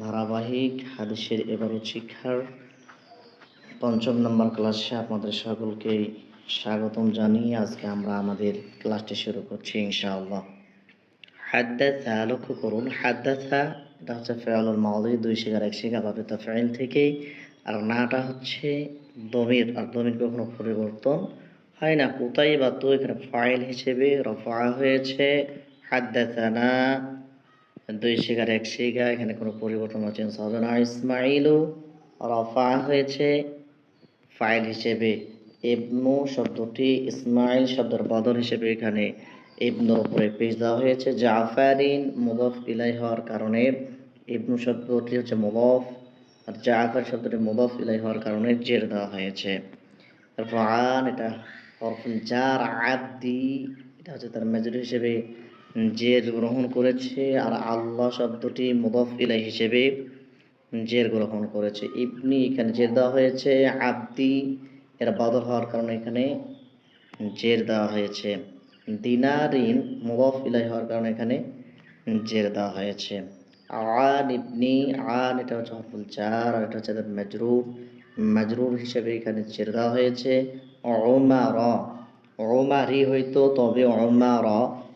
ধারাবাহিক হাদিসের এবারত শিক্ষার পঞ্চম নম্বর ক্লাসে আপনাদের সকলকে স্বাগতম জানিয়ে আজকে আমরা আমাদের ক্লাসটি শুরু করছি ইনশাআল্লাহ। হাদ্দাথা লক্ষ্য করুন হাদ্দাথা এটা হচ্ছে ফেয়ালুল মাউদি, দুই শিকার, এক শিকার ফেইল থেকেই। আর নাটা হচ্ছে দমির, আর দমির কখনো পরিবর্তন হয় না কোথায় বা তো এখানে ফাইল হিসেবে রফা হয়েছে। হাদ্দাথানা দুই শিকার, এক শিকা এখানে কোনো পরিবর্তন বা চেঞ্জ হবে না। ইসমাইলও রফা হয়েছে। ফাইল হিসেবে ইবনু শব্দটি ইসমাইল শব্দের বদল হিসেবে এখানে ইবনুর উপরে পেশ দেওয়া হয়েছে। জাফারিন মুদফ ইলাই হওয়ার কারণে ইবনু শব্দটি হচ্ছে মুদফ, আর জাফার শব্দটি মুদফ ইলাই হওয়ার কারণে জের দেওয়া হয়েছে। তারপর এটা হরফুল জার আব্দি এটা হচ্ছে তার মেজর হিসেবে জের গ্রহণ করেছে আর আল্লাহ শব্দটি মুদফ ইলাই হিসেবে জের গ্রহণ করেছে। ইবনি এখানে জের দেওয়া হয়েছে আব্দি এর বদল হওয়ার কারণে এখানে জের দেওয়া হয়েছে। দিনারিন মুদফ ইলাই হওয়ার কারণে এখানে জের দেওয়া হয়েছে। আন ইবনি, আন এটা হচ্ছে হরফুল চার আর এটা হচ্ছে মেজরুর মাজরুর হিসেবে এখানে জের দেওয়া হয়েছে। অমার অমারি হইতো তবে অমার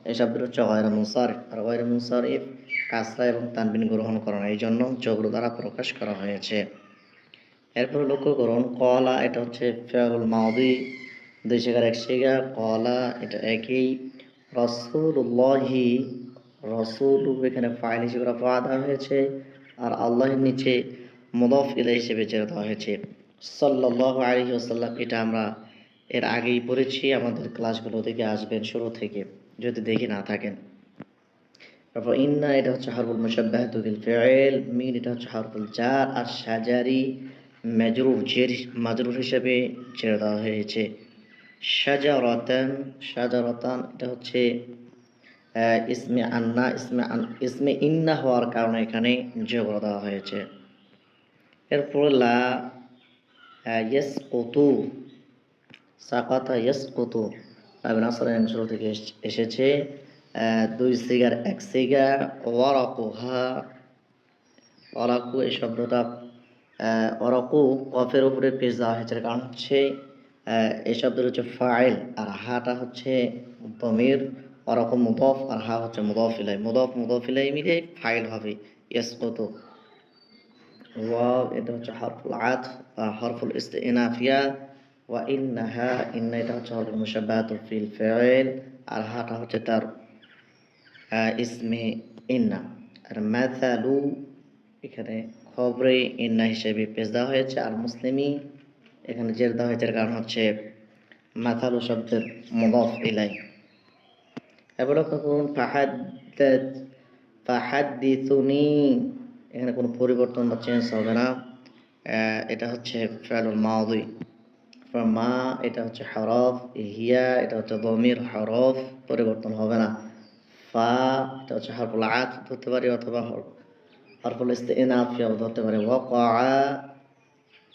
এই শব্দটা হচ্ছে গয়রা মুসারিফ আর গয়রা মুসারিফ কাসরা এবং তানবিন গ্রহণ করা এই জন্য চোখগুলো দ্বারা প্রকাশ করা হয়েছে। এরপর লক্ষ্য করুন, কলা এটা হচ্ছে ফেয়ারুল মাউদি, দুই শিকার, এক শিকা কলা এটা একই। রসুল্লাহি রসুল এখানে ফাইল হিসেবে রাফা দেওয়া হয়েছে। আর আল্লাহের নিচে মুদফ ইলা হিসেবে ছেড়ে দেওয়া হয়েছে। সাল্লাহ আলহি এটা আমরা এর আগেই পড়েছি, আমাদের ক্লাসগুলো থেকে আসবেন শুরু থেকে, যদি দেখে না থাকেন। তারপর, ইন্না, এটা হচ্ছে হারফুল মুশাব্বাহাতুল ফিআল মিন, এটা হচ্ছে হারফুল জার আর সাজারি মাজরুর জের, মাজরুর হিসেবে ছেড়ে দেওয়া হয়েছে। সাজারাতান সাজারাতান এটা হচ্ছে ইসমে আন্না, ইসমে ইসমে ইন্না হওয়ার কারণে এখানে যোগ দেওয়া হয়েছে। এরপর লা ইয়েস কতু সাকাতা ইয়েস কতু আবিন আসর অংশ থেকে এস- এসেছে দুই সিগার, এক সিগা ওয়ারাকুহা অরাকু এই শব্দটা অরাকু কফের উপরে পেশ দেওয়া হয়েছে কারণ হচ্ছে এই শব্দটা হচ্ছে ফাইল, আর হাটা হচ্ছে দমির অরকম মুদফ, আর হা হচ্ছে মুদফ ইলাই মুদফ মুদফ ইলাই মিলে ফাইল হবে ইয়েস কত ওয়াও, এটা হচ্ছে হরফুল আত হরফুল ইস্তিনাফিয়া ওয়া ইন্নাহা, ইন্না এটা হচ্ছে হরফুল মুশাব্বাহাতু ফিল ফাইল আর হাটা হচ্ছে তার ইসমে ইন্না। আর মাথালু এখানে খবরে ইন্না হিসেবে পেশ দেওয়া হয়েছে, আর মুসলিমি এখানে জের দেওয়া হয়েছে কারণ হচ্ছে মাথালু শব্দের মুদফ ইলাই। এবার লক্ষ্য করুন, ফাহাদ্দাত, ফাহাদ্দিসুনি, এখানে কোনো পরিবর্তন বা চেঞ্জ হবে না এটা হচ্ছে ফেলুল মাউদি। মা এটা হচ্ছে হরফ হিয়া, এটা হচ্ছে দমির হরফ, পরিবর্তন হবে না। ফা, এটা হচ্ছে হরফুল আত, ধরতে পারি অথবা হর- হরফুল ইস্তিনাফ ধরতে পারি। ওয়াকা,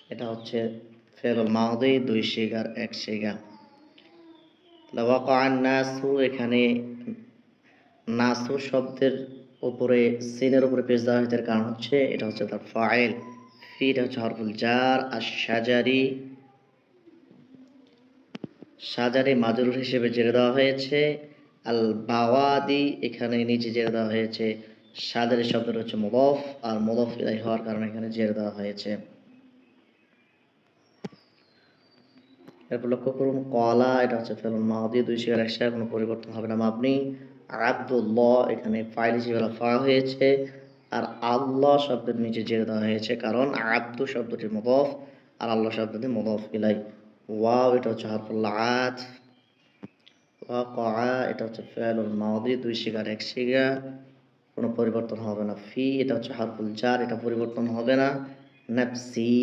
এটা হচ্ছে ফেলুল মাউদি, দুই শিগার এক শিগা। নাসু, এখানে নাসু শব্দের উপরে, সিনের উপরে পেশ দেওয়া হয়েছে কারণ হচ্ছে এটা হচ্ছে তার ফাইল। ফি, এটা হচ্ছে হরফুল জার আর সাজারি সাজারি মাজরুর হিসেবে জেরে দেওয়া হয়েছে। আল বাওয়াদি এখানে নিচে জেরে দেওয়া হয়েছে। সাজারি শব্দটা হচ্ছে মুদফ, আর মুদফ ইলাই হওয়ার কারণে এখানে জেরে দেওয়া হয়েছে। এরপর লক্ষ্য করুন, কলা, এটা হচ্ছে ফেলুন মাহাদি দুই শিকার একসাথে কোনো পরিবর্তন হবে না আপনি আব্দুল্লাহ এখানে ফাইল হিসেবে রাফা হয়েছে। আর আল্লাহ শব্দের নিচে জেরে দেওয়া হয়েছে, কারণ আব্দু শব্দটি মুদফ, আর আল্লাহ শব্দটি মুদফ ইলাই ওয়াও এটা হচ্ছে হারফুল আত ওয়াকা এটা হচ্ছে ফেলুল মাদি দুই শিকার, এক শিগা কোনো পরিবর্তন হবে না। ফি, এটা হচ্ছে হারফুল জার, এটা পরিবর্তন হবে না। নাফসি,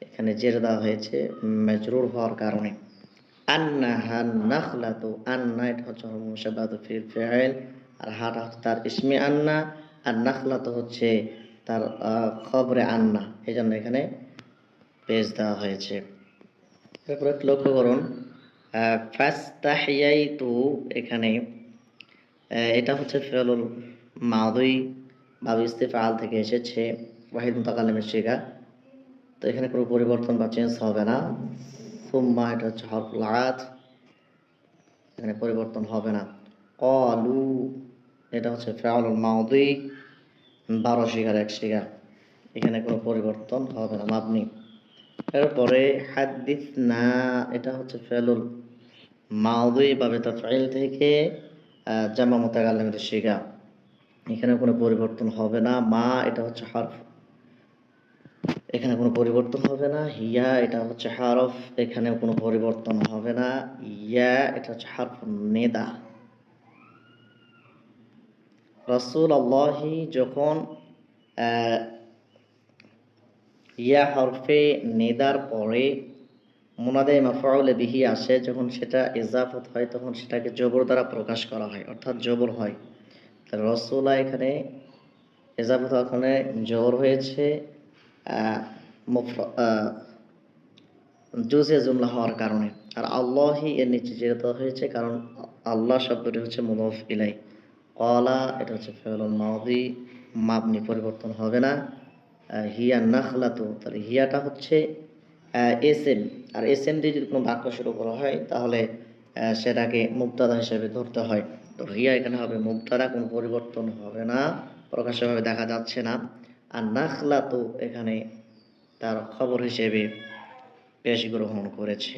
এখানে জের দেওয়া হয়েছে, মেজরুর হওয়ার কারণে। আন্না হান নাখলাতু, আন্না, এটা হচ্ছে মুশাবাদু ফিল ফাইল। আর হাটা হচ্ছে তার ইসমি আন্না। আর নাখলাতু হচ্ছে তার খবরে আন্না। এই জন্য এখানে পেজ দেওয়া হয়েছে। এরপরে লক্ষ্য করুন এখানে এটা হচ্ছে ফেলুল মাদুই বাবু ইস্তেফাল থেকে এসেছে, ওয়াহিদ মুতাকালিমের শিখা তো এখানে কোনো পরিবর্তন বা চেঞ্জ হবে না। সুম্মা, এটা হচ্ছে হরফুল আয়াত। এখানে পরিবর্তন হবে না। কলু এটা হচ্ছে ফেলুল মাদুই বারো শিকার, এক শিকার। এখানে কোনো পরিবর্তন হবে না মাপনি এরপরে হাদিস না এটা হচ্ছে ফেলুল মাউদুই বাবে তাফাইল থেকে আহ, জামা মোতাকাল্লামের শিখা এখানে কোনো পরিবর্তন হবে না মা এটা হচ্ছে হরফ। এখানে কোনো পরিবর্তন হবে না হিয়া এটা হচ্ছে হারফ। এখানে কোনো পরিবর্তন হবে না ইয়া এটা হচ্ছে হারফ নেদা। রসুল আল্লাহি যখন ইয়া হরফে নেদার পরে মোনাদে মাফাউলে বিহি আসে, যখন সেটা ইজাফত হয়, তখন সেটাকে জবর দ্বারা প্রকাশ করা হয়, অর্থাৎ জবর হয়। রসুলা এখানে ইজাফত ওখানে জবর হয়েছে জুজে জুমলা হওয়ার কারণে। আর আল্লাহি এর নিচে যেহেতু হয়েছে, কারণ আল্লাহ শব্দটি হচ্ছে মুদফ ইলাই কলা এটা হচ্ছে ফেলুল মাউদি, মাবনি পরিবর্তন হবে না। হিয়া নাখলাতো, তাহলে হিয়াটা হচ্ছে S M R S M দিয়ে যদি কোনো বাক্য শুরু করা হয়, তাহলে সেটাকে মুক্তাদা হিসেবে ধরতে হয়। তো হিয়া এখানে হবে মুক্তারা কোনো পরিবর্তন হবে না, প্রকাশ্যভাবে দেখা যাচ্ছে না। আর নাখলাতো এখানে তার খবর হিসেবে পেশ গ্রহণ করেছে।